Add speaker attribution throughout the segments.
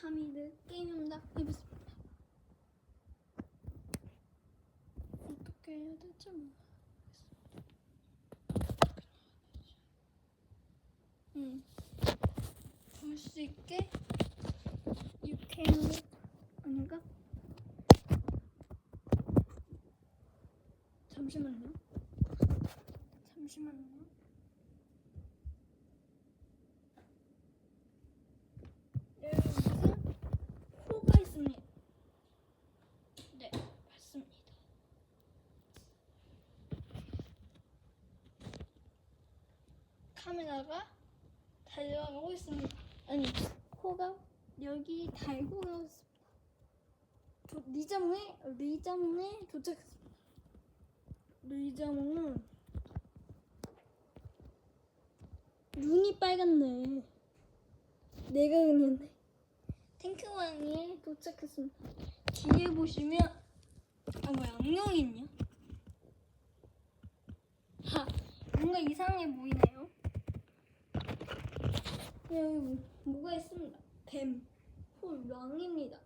Speaker 1: 하미드 게임입니다. 해보겠습니다. 어떻게 해야 될지 모르겠어. 응. 볼수 있게 look 아닌가? 잠시만요. 잠시만요. 여기 무슨 호가 있습니다. 네, 맞습니다. 카메라가 달려가고 있습니다. 아니, 호가 여기 달고 있습니다. 도, 리자몽에 리자몽에 도착했습니다. 리자몽은 눈이 빨갛네. 내가 그랬네. 탱크왕이 도착했습니다. 뒤에 보시면 아뭐 양용이 있냐? 하 뭔가 이상해 보이네요. 여기 뭐- 뭐가 있습니다. 뱀, 홀, 왕입니다.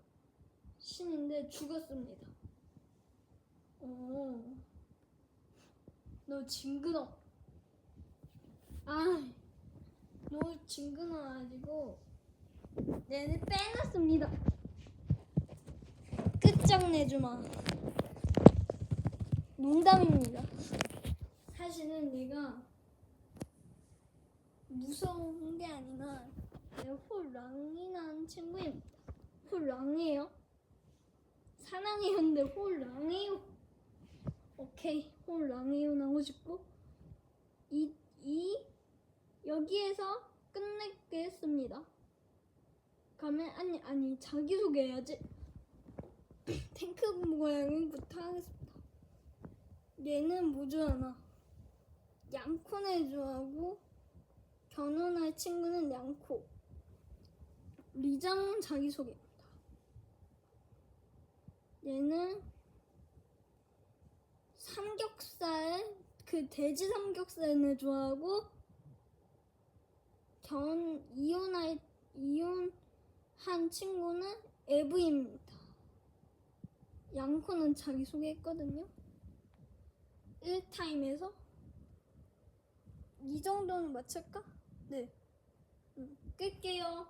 Speaker 1: 신인데 죽었습니다. 어, 너 징그러. 아, 너 징그러가지고 얘는 빼놨습니다. 끝장내주마. 농담입니다. 사실은 내가 무서운 게 아니라 홀랑이라는 친구입니다. 홀랑이에요? 사랑해요인데 홀랑이요. 오케이, 홀랑이요 나오고 싶고 이, 이 여기에서 끝내겠습니다. 가면 아니 아니 자기 소개 해야지. 탱크 모양부터 하겠습니다. 얘는 뭐죠 하나? 양코네 좋아하고 결혼할 친구는 양코. 리장 자기 소개입니다. 얘는 삼겹살 그 돼지 삼겹살을 좋아하고 결혼 이혼할 이혼한 친구는 에브입니다. 양코는 자기 소개했거든요. 1타임에서 이 정도는 맞출까? 네. 음, 끌게요.